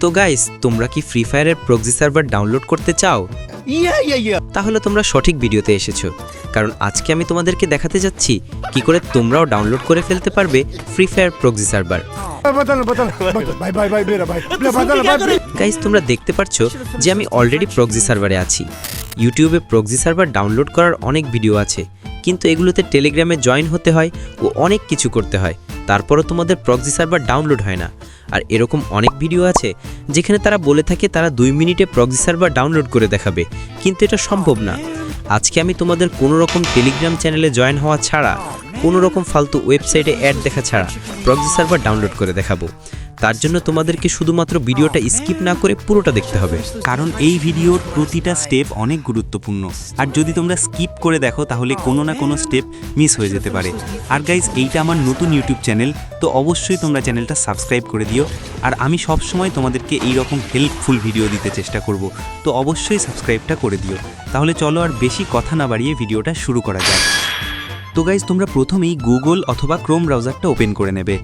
তো গাইস তোমরা কি ফ্রি ফায়ারের প্রক্সি সার্ভার ডাউনলোড করতে চাও তাহলে তোমরা সঠিক ভিডিওতে এসেছ কারণ আজকে আমি তোমাদেরকে দেখাতে যাচ্ছি কি করে তোমরাও ডাউনলোড করে ফেলতে পারবে free fire proxy server guys তোমরা দেখতে পারছ যে আমি অলরেডি প্রক্সি সার্ভারে আছি ইউটিউবে প্রক্সি সার্ভার ডাউনলোড করার অনেক ভিডিও আছে কিন্তু এগুলোতে টেলিগ্রামে জয়েন হতে হয় ও অনেক কিছু করতে হয় তারপরও তোমাদের প্রক্সি সার্ভার ডাউনলোড হয় না আর এরকম অনেক ভিডিও আছে যেখানে তারা বলে থাকে তারা দুই মিনিটে প্রক্সি সার্ভার ডাউনলোড করে দেখাবে, কিন্তু এটা সম্ভব না। আজকে আমি তোমাদের কোনো রকম টেলিগ্রাম চ্যানেলে জয়েন হওয়া ছাড়া, কোনো রকম ফালতু ওয়েবসাইটে অ্যাড দেখা ছাড়া প্রক্সি সার্ভার ডাউনলোড করে দেখাবো। তার জন্য তোমাদেরকে শুধুমাত্র ভিডিওটা স্কিপ না করে পুরোটা দেখতে হবে। কারণ এই ভিডিওর প্রতিটা স্টেপ অনেক গুরুত্বপূর্ণ। আর যদি তোমরা স্কিপ করে দেখো, তাহলে কোনো না কোনো স্টেপ মিস হয়ে যেতে পারে। আর গাইজ এইটা আমার নতুন ইউটিউব চ্যানেল তো অবশ্যই তোমরা চ্যানেলটা সাবস্ক্রাইব করে দিও। আর আমি সব সময় তোমাদেরকে এই রকম হেল্পফুল ভিডিও দিতে চেষ্টা করব। তো অবশ্যই সাবস্ক্রাইবটা করে দিও। তাহলে চলো আর বেশি কথা না বাড়িয়ে ভিডিওটা শুরু করা যাক। তো গাইজ তোমরা প্রথমেই গুগল অথবা ক্রোম ব্রাউজারটা ওপেন করে নেবে।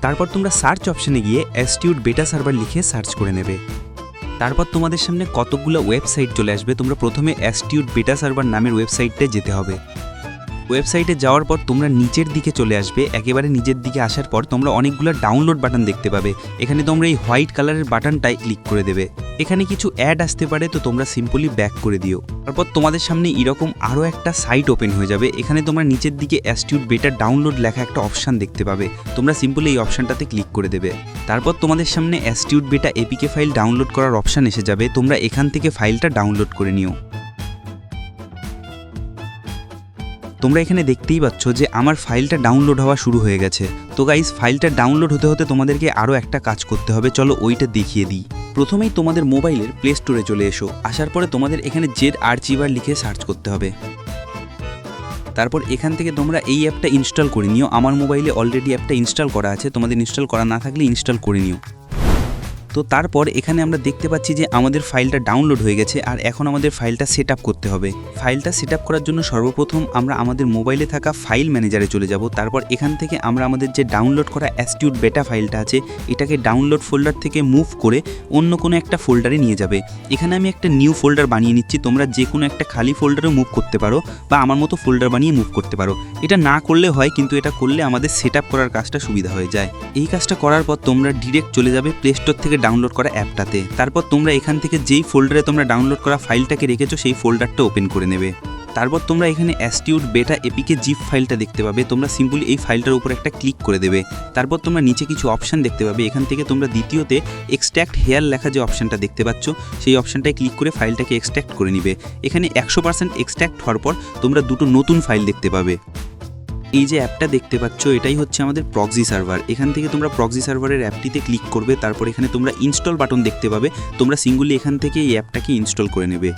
তারপর তোমরা সার্চ অপশনে গিয়ে অ্যাস্টিউট বেটা সার্ভার লিখে সার্চ করে নেবে। তারপর তোমাদের সামনে কতগুলো ওয়েবসাইট চলে আসবে, তোমরা প্রথমে অ্যাস্টিউট বেটা সার্ভার নামের ওয়েবসাইটে যেতে হবে। ওয়েবসাইটে যাওয়ার পর তোমরা নিচের দিকে চলে আসবে। একেবারে নিচের দিকে আসার পর তোমরা অনেকগুলো ডাউনলোড বাটন দেখতে পাবে। এখানে তোমরা এই হোয়াইট কালারের বাটনটায় ক্লিক করে দেবে। এখানে কিছু অ্যাড আসতে পারে, তো তোমরা সিম্পলি ব্যাক করে দিও। তারপর তোমাদের সামনে এরকম আরও একটা সাইট ওপেন হয়ে যাবে। এখানে তোমরা নিচের দিকে অ্যাস্টিউট বেটা ডাউনলোড লেখা একটা অপশান দেখতে পাবে। তোমরা সিম্পলি এই অপশানটাতে ক্লিক করে দেবে। তারপর তোমাদের সামনে astute beta APK file download করার অপশান এসে যাবে। তোমরা এখান থেকে ফাইলটা ডাউনলোড করে নিও। তোমরা এখানে দেখতেই পাচ্ছ যে আমার ফাইলটা ডাউনলোড হওয়া শুরু হয়ে গেছে। তো গাইজ ফাইলটা ডাউনলোড হতে হতে তোমাদেরকে আরও একটা কাজ করতে হবে। চলো ওইটা দেখিয়ে দিই। প্রথমেই তোমাদের মোবাইলের প্লে স্টোরে চলে এসো। আসার পরে তোমাদের এখানে জেড আর্চিভার লিখে সার্চ করতে হবে। তারপর এখান থেকে তোমরা এই অ্যাপটা ইনস্টল করে নিও। আমার মোবাইলে অলরেডি অ্যাপটা ইনস্টল করা আছে। তোমাদের ইনস্টল করা না থাকলে ইনস্টল করে নিও। তো তারপর এখানে আমরা দেখতে পাচ্ছি যে আমাদের ফাইলটা ডাউনলোড হয়ে গেছে আর এখন আমাদের ফাইলটা সেট করতে হবে। ফাইলটা সেট করার জন্য সর্বপ্রথম আমরা আমাদের মোবাইলে থাকা ফাইল ম্যানেজারে চলে যাব। তারপর এখান থেকে আমরা আমাদের যে ডাউনলোড করা অ্যাস্টিউট বেটা ফাইলটা আছে, এটাকে ডাউনলোড ফোল্ডার থেকে মুভ করে অন্য কোনো একটা ফোল্ডারে নিয়ে যাবে। এখানে আমি একটা নিউ ফোল্ডার বানিয়ে নিচ্ছি, তোমরা যে কোনো একটা খালি ফোল্ডারে মুভ করতে পারো বা আমার মতো ফোল্ডার বানিয়ে মুভ করতে পারো। এটা না করলে হয়, কিন্তু এটা করলে আমাদের সেট করার কাজটা সুবিধা হয়ে যায়। এই কাজটা করার পর তোমরা ডিরেক্ট চলে যাবে প্লে স্টোর থেকে ডাউনলোড করা অ্যাপটাতে। তারপর তোমরা এখান থেকে যেই ফোল্ডারে তোমরা ডাউনলোড করা ফাইলটাকে রেখেছো, সেই ফোল্ডারটা ওপেন করে নেবে। তারপর তোমরা এখানে অ্যাস্টিউট বেটা এপিকে জিপ ফাইলটা দেখতে পাবে। তোমরা সিম্পলি এই ফাইলটার উপর একটা ক্লিক করে দেবে। তারপর তোমরা নিচে কিছু অপশান দেখতে পাবে। এখান থেকে তোমরা দ্বিতীয়তে এক্সট্র্যাক্ট হেয়ার লেখা যে অপশানটা দেখতে পাচ্ছ, সেই অপশানটায় ক্লিক করে ফাইলটাকে এক্সট্র্যাক্ট করে নিবে। এখানে একশো পার্সেন্ট এক্সট্র্যাক্ট হওয়ার পর তোমরা দুটো নতুন ফাইল দেখতে পাবে। এই যে অ্যাপটা দেখতে পাচ্ছ, এটাই হচ্ছে আমাদের প্রক্সি সার্ভার এখান থেকে তোমরা প্রক্সি সার্ভারের অ্যাপটিতে ক্লিক করবে, তারপর এখানে তোমরা ইনস্টল বাটন দেখতে পাবে। তোমরা সিঙ্গুলি এখান থেকে এই অ্যাপটাকে ইনস্টল করে নেবে।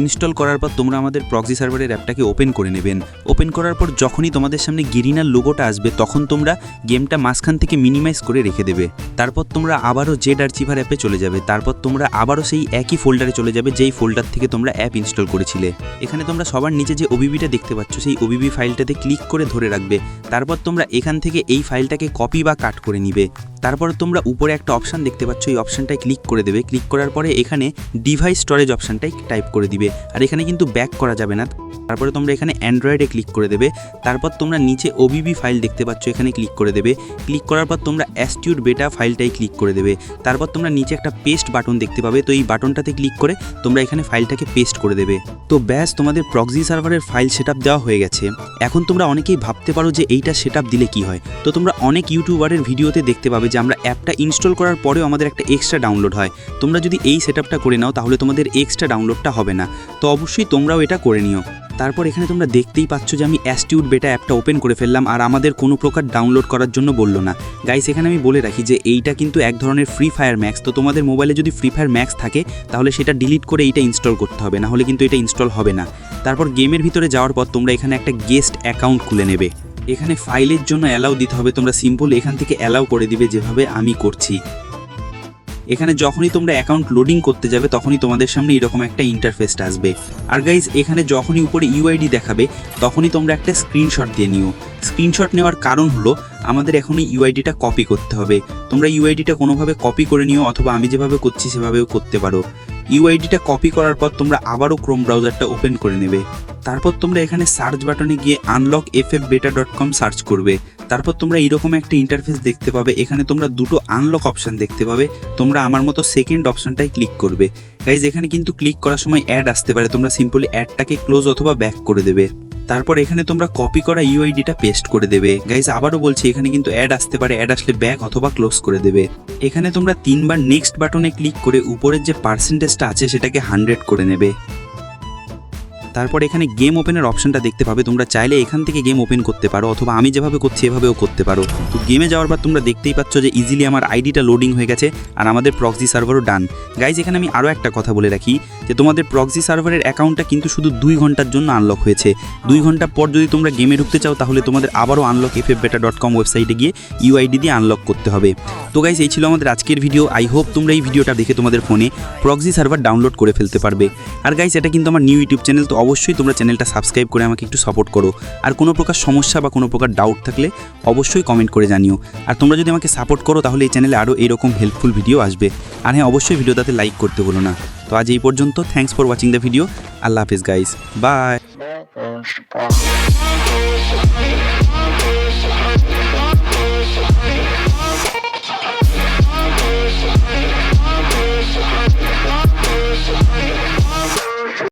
ইনস্টল করার পর তোমরা আমাদের প্রক্সি সার্ভারের অ্যাপটাকে ওপেন করে নেবেন। ওপেন করার পর যখনই তোমাদের সামনে গেরিনার লোগোটা আসবে, তখন তোমরা গেমটা মাঝখান থেকে মিনিমাইজ করে রেখে দেবে। তারপর তোমরা আবারও জেড আর্চিভার অ্যাপে চলে যাবে। তারপর তোমরা আবারও সেই একই ফোল্ডারে চলে যাবে, যেই ফোল্ডার থেকে তোমরা অ্যাপ ইনস্টল করেছিলে। এখানে তোমরা সবার নিচে যে ওবিবিটা দেখতে পাচ্ছ, সেই ওবিবি ফাইলটাতে ক্লিক করে ধরে রাখবে। তারপর তোমরা এখান থেকে এই ফাইলটাকে কপি বা কাট করে নিবে। তারপর তোমরা উপরে একটা অপশান দেখতে পাচ্ছ, এই অপশানটায় ক্লিক করে দেবে। ক্লিক করার পরে এখানে ডিভাইস স্টোরেজ অপশানটাই টাইপ করে দিবে। আর এখানে কিন্তু ব্যাক করা যাবে না। তারপরে তোমরা এখানে অ্যান্ড্রয়েডে ক্লিক করে দেবে। তারপর তোমরা নিচে ওবিবি ফাইল দেখতে পাচ্ছ, এখানে ক্লিক করে দেবে। ক্লিক করার পর তোমরা অ্যাস্টিউট বেটা ফাইলটাই ক্লিক করে দেবে। তারপর তোমরা নিচে একটা পেস্ট বাটন দেখতে পাবে। তো এই বাটনটাতে ক্লিক করে তোমরা এখানে ফাইলটাকে পেস্ট করে দেবে। তো ব্যাস, তোমাদের প্রক্সি সার্ভারের ফাইল সেট দেওয়া হয়ে গেছে। এখন তোমরা অনেকেই ভাবতে পারো যে এইটা সেট দিলে কি হয়। তো তোমরা অনেক ইউটিউবারের ভিডিওতে দেখতে পাবে যে আমরা অ্যাপটা ইনস্টল করার পরেও আমাদের একটা এক্সট্রা ডাউনলোড হয়। তোমরা যদি এই সেট করে নাও, তাহলে তোমাদের এক্সট্রা ডাউনলোডটা হবে না। তো অবশ্যই তোমরাও এটা করে নিও। তারপর এখানে তোমরা দেখতেই পাচ্ছ যে আমি অ্যাস্টিউড বেটা অ্যাপটা ওপেন করে ফেললাম আর আমাদের কোনো প্রকার ডাউনলোড করার জন্য বলল না। গাইস, এখানে আমি বলে রাখি যে এইটা কিন্তু এক ধরনের ফ্রি ফায়ার ম্যাক্স তো তোমাদের মোবাইলে যদি ফ্রি ফায়ার ম্যাক্স থাকে, তাহলে সেটা ডিলিট করে এইটা ইনস্টল করতে হবে না হলে কিন্তু এটা ইনস্টল হবে না। তারপর গেমের ভিতরে যাওয়ার পর তোমরা এখানে একটা গেস্ট অ্যাকাউন্ট খুলে নেবে। এখানে ফাইলের জন্য অ্যালাউ দিতে হবে, তোমরা সিম্পল এখান থেকে অ্যালাউ করে দিবে যেভাবে আমি করছি। এখানে যখনই তোমরা অ্যাকাউন্ট লোডিং করতে যাবে, তখনই তোমাদের সামনে এরকম একটা ইন্টারফেসটা আসবে। আর গাইজ এখানে যখনই উপরে ইউআইডি দেখাবে, তখনই তোমরা একটা স্ক্রিনশট দিয়ে নিও। স্ক্রিনশট নেওয়ার কারণ হলো, আমাদের এখনই ইউআইডিটা কপি করতে হবে। তোমরা ইউআইডিটা কোনোভাবে কপি করে নিও, অথবা আমি যেভাবে করছি, সেভাবেও করতে পারো। ইউআইডিটা কপি করার পর তোমরা আবারও ক্রোম ব্রাউজারটা ওপেন করে নেবে। তারপর তোমরা এখানে সার্চ বাটনে গিয়ে unlock F F beta dot com search করবে। তারপর তোমরা এরকম একটা ইন্টারফেস দেখতে পাবে। এখানে তোমরা দুটো আনলক অপশান দেখতে পাবে। তোমরা আমার মতো সেকেন্ড অপশানটাই ক্লিক করবে। গাইজ এখানে কিন্তু ক্লিক করার সময় অ্যাড আসতে পারে। তোমরা সিম্পলি অ্যাডটাকে ক্লোজ অথবা ব্যাক করে দেবে। তারপর এখানে তোমরা কপি করা ইউআইডিটা পেস্ট করে দেবে। গাইজ আবারও বলছি, এখানে কিন্তু অ্যাড আসতে পারে অ্যাড আসলে ব্যাক অথবা ক্লোজ করে দেবে। এখানে তোমরা তিনবার নেক্সট বাটনে ক্লিক করে উপরের যে পার্সেন্টেজটা আছে, সেটাকে হান্ড্রেড করে নেবে। তারপর এখানে গেম ওপেনের অপশনটা দেখতে পাবে। তোমরা চাইলে এখান থেকে গেম ওপেন করতে পারো, অথবা আমি যেভাবে করছি এভাবেও করতে পারো। তো গেমে যাওয়ার পর তোমরা দেখতেই পাচ্ছ যে ইজিলি আমার আইডিটা লোডিং হয়ে গেছে আর আমাদের প্রক্সি সার্ভারও ডান গাইজ এখানে আমি আরও একটা কথা বলে রাখি যে তোমাদের প্রক্সি সার্ভারের অ্যাকাউন্টটা কিন্তু শুধু দুই ঘণ্টার জন্য আনলক হয়েছে। দুই ঘণ্টা পর যদি তোমরা গেমে ঢুকতে চাও, তাহলে তোমাদের আবারও unlock F F beta dot com ওয়েবসাইটে গিয়ে ইউআইডি দিয়ে আনলক করতে হবে। তো গাইজ এই ছিল আমাদের আজকের ভিডিও আই হোপ তোমরা এই ভিডিওটা দেখে তোমাদের ফোনে প্রক্সি সার্ভার ডাউনলোড করে ফেলতে পারবে। আর গাইজ এটা কিন্তু আমার নিউ ইউটিউব চ্যানেল তো অবশ্যই তোমরা চ্যানেলটা সাবস্ক্রাইব করে আমাকে একটু সাপোর্ট করো। আর কোনো প্রকার সমস্যা বা কোনো প্রকার ডাউট থাকলে অবশ্যই কমেন্ট করে জানিও। আর তোমরা যদি আমাকে সাপোর্ট করো, তাহলে এই চ্যানেলে আরও এরকম হেল্পফুল ভিডিও আসবে। আর হ্যাঁ অবশ্যই ভিডিওটাতে লাইক করতে বলো না। তো আজ এই পর্যন্ত thanks for watching the video আল্লাহ হাফিজ গাইস বাই.